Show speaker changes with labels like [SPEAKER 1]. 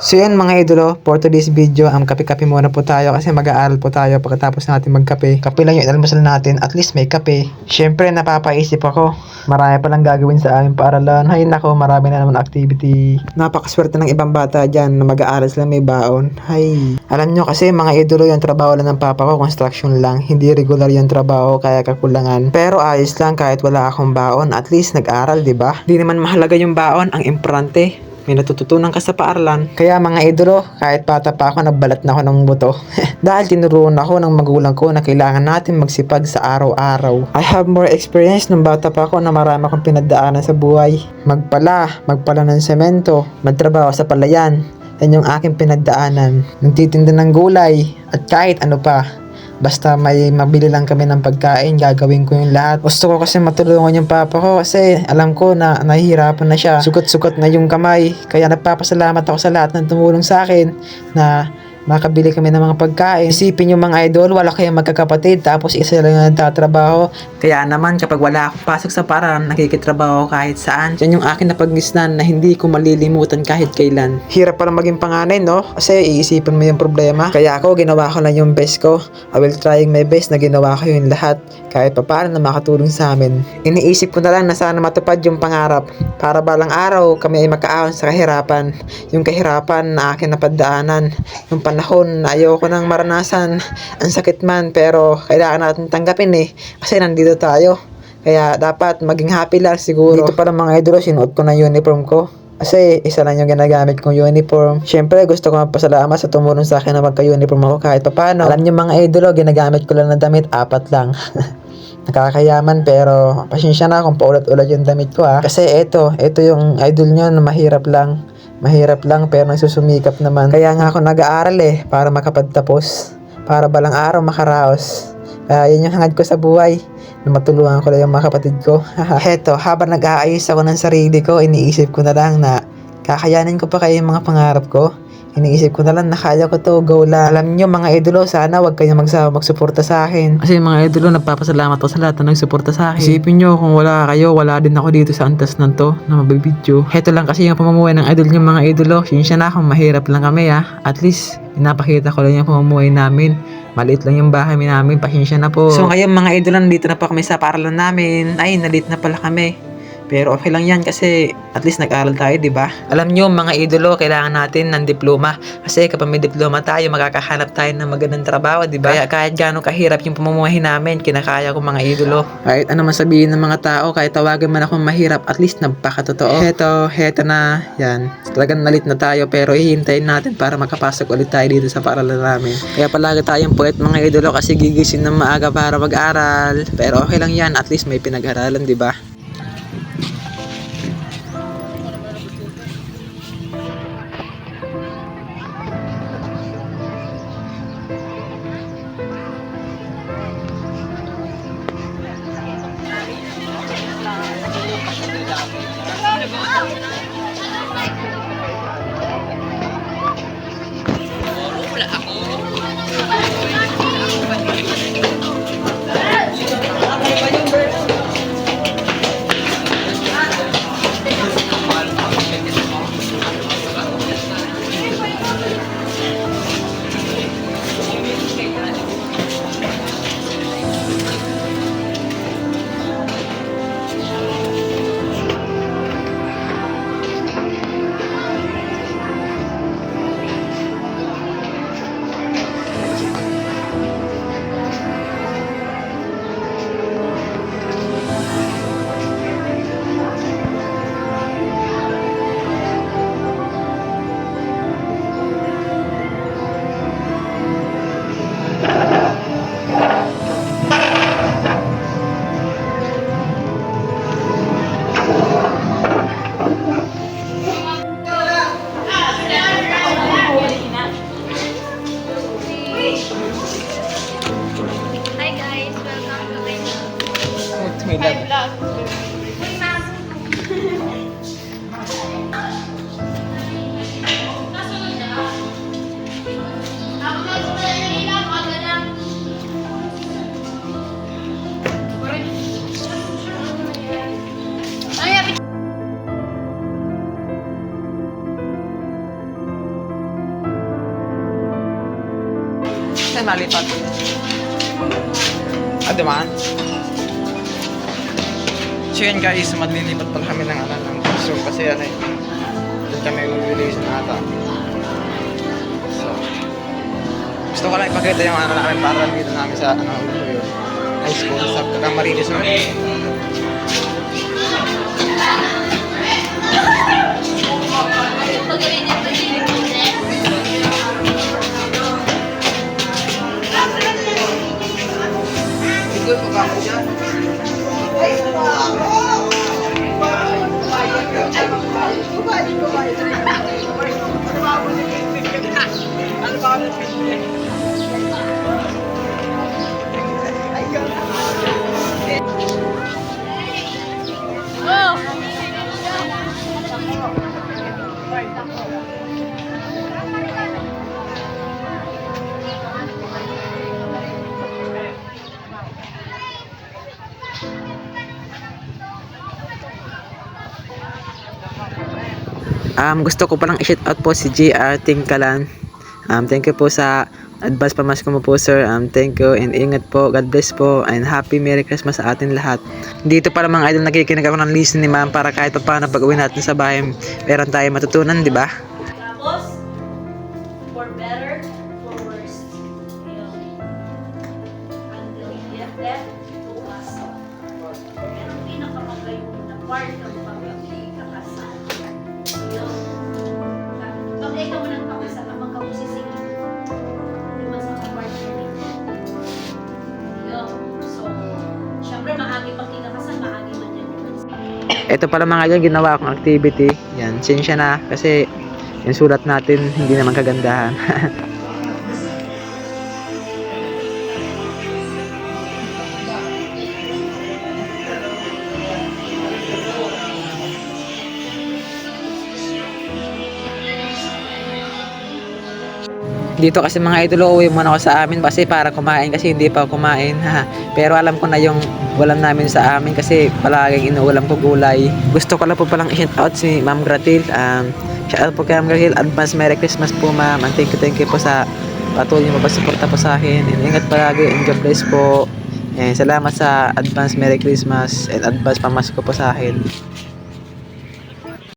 [SPEAKER 1] So yun mga idolo, for today's video, ang kape-kape muna po tayo kasi mag-aaral po tayo pagkatapos natin magkape. Kape lang yung almusal natin, at least may kape. Siyempre napapaisip ako, marami palang gagawin sa aming paaralan. Hay nako, marami na naman activity. Napakaswerte ng ibang bata dyan na mag-aaral sila may baon. Hay. Alam nyo kasi mga idolo yung trabaho lang ng papa ko, construction lang. Hindi regular yung trabaho, kaya kakulangan. Pero ayos lang kahit wala akong baon, at least nag-aral, di ba? Di naman mahalaga yung baon, ang importante may natututunan ka sa paaralan. Kaya mga idolo, kahit bata pa ako, nagbalat na ako ng buto. Dahil tinuruan ako ng magulang ko na kailangan natin magsipag sa araw-araw. I have more experience nung bata pa ako na marami akong pinagdaanan sa buhay. Magpala, magpala ng semento, magtrabaho sa palayan. Yan yung aking pinagdaanan. Nagtitinda ng gulay at kahit ano pa. Basta may mabili lang kami ng pagkain, gagawin ko yung lahat. Gusto ko kasi matulungan yung papa ko kasi alam ko na nahihirapan na siya. Sukat-sukat na yung kamay. Kaya nagpapasalamat ako sa lahat ng tumulong sa akin na makabili kami ng mga pagkain. Isipin yung mga idol, wala kayong magkakapatid tapos isa lang yung nagtatrabaho. Kaya naman kapag wala akong pasok sa paran, nakikitrabaho kahit saan. Yan yung akin na pagnisnan na hindi ko malilimutan kahit kailan. Hirap pala maging panganay, no? Kasi iisipin mo yung problema. Kaya ako, ginawa ko lang yung best ko. I will trying my best na ginawa ko yung lahat kahit pa paano na makatulong sa amin. Iniisip ko na lang na sana matupad yung pangarap para balang araw kami ay makaahon sa kahirapan. Yung kahirapan na akin napadaanan. Yung panahon na ayoko nang maranasan. Ang sakit man pero kailangan natin tanggapin eh. Kasi nandito tayo. Kaya dapat maging happy lang siguro. Dito pala mga idolo, sinuot ko na uniform ko. Kasi isa lang yung ginagamit kong uniform. Siyempre gusto ko magpasalamat sa tumulong sa akin na magka-uniform ako kahit papano. Alam niyo mga idolo, ginagamit ko lang na damit, apat lang. Nakakayaman pero pasensya na kung paulat-ulat yung damit ko ah. Kasi eto, eto yung idol nyo na mahirap lang. Mahirap lang pero nagsusumikap naman. Kaya nga ako nag-aaral eh para makapagtapos. Para balang araw makaraos. Kaya yun yung hangad ko sa buhay na matulungan ko lang yung mga kapatid ko. Heto, habang nag-aayos ako ng sarili ko, iniisip ko na lang na kakayanin ko pa kayo yung mga pangarap ko. Iniisip ko na lang na kaya ko to, go lang. Alam nyo mga idolo, sana wag kayong magsawa magsuporta sa akin. Kasi mga idolo, nagpapasalamat ko sa lahat na nagsuporta sa akin. Isipin nyo, kung wala kayo, wala din ako dito sa antas ng to na mabibidyo. Heto lang kasi yung pamumuhay ng idol nyo mga idolo. Sinsya na akong mahirap lang kami ah. At least, pinapakita ko lang yung pamumuhay namin. Maliit lang yung bahay namin, pasensya na po. So ngayon mga idol, nandito na pa kami sa paralan namin. Ay, nalit na pala kami. Pero okay lang yan kasi at least nag-aral tayo, di ba? Alam nyo, mga idolo, kailangan natin ng diploma. Kasi kapag may diploma tayo, makakahanap tayo ng magandang trabaho, di ba? Kaya kahit gaano kahirap yung pamumuhay namin, kinakaya ko mga idolo. Kahit ano man sabihin ng mga tao, kahit tawagan man akong mahirap, at least nagpakatotoo. Heto, heto na, yan. Talagang nalit na tayo, pero hihintayin natin para makapasok ulit tayo dito sa paaralan namin. Kaya palagi tayong puwet mga idolo kasi gigising ng maaga para mag-aral. Pero okay lang yan, at least may pinag-aralan, di ba? Thank you. may lab. May vlog. Malipat. Ah, At naman. So yun guys, maglilipat pala kami ng ano ng so kasi ano eh. Doon kami release na ata. So, gusto ko lang ipakita yung ano namin para dito namin sa ano yun. High school sa Camarines no. Um, gusto ko palang i-shout out po si JR Tingkalan. Um, thank you po sa advance pamasko mo po sir. Um, thank you and ingat po. God bless po and happy Merry Christmas sa atin lahat. Dito para mga idol nakikinig ako ng list ni ma'am para kahit pa paano pag uwi natin sa bahay meron tayo matutunan, di ba?
[SPEAKER 2] Tapos, for better,
[SPEAKER 1] Ito pala mga idol, ginawa akong activity. Yan, sinsya na kasi yung sulat natin hindi naman kagandahan. Dito kasi mga idol, uuwi muna ako sa amin kasi para kumain kasi hindi pa kumain. ha. Pero alam ko na yung ulam namin sa amin kasi palaging inuulam ko gulay. Gusto ko lang po palang i-shout out si Ma'am Gratil. Um, shout out po kay Ma'am Gratil. Advance Merry Christmas po ma'am. And thank you, thank you po sa patuloy mo pasuporta po sa akin. And ingat palagi and God bless po. And salamat sa advance Merry Christmas and advance pamasko po sa akin.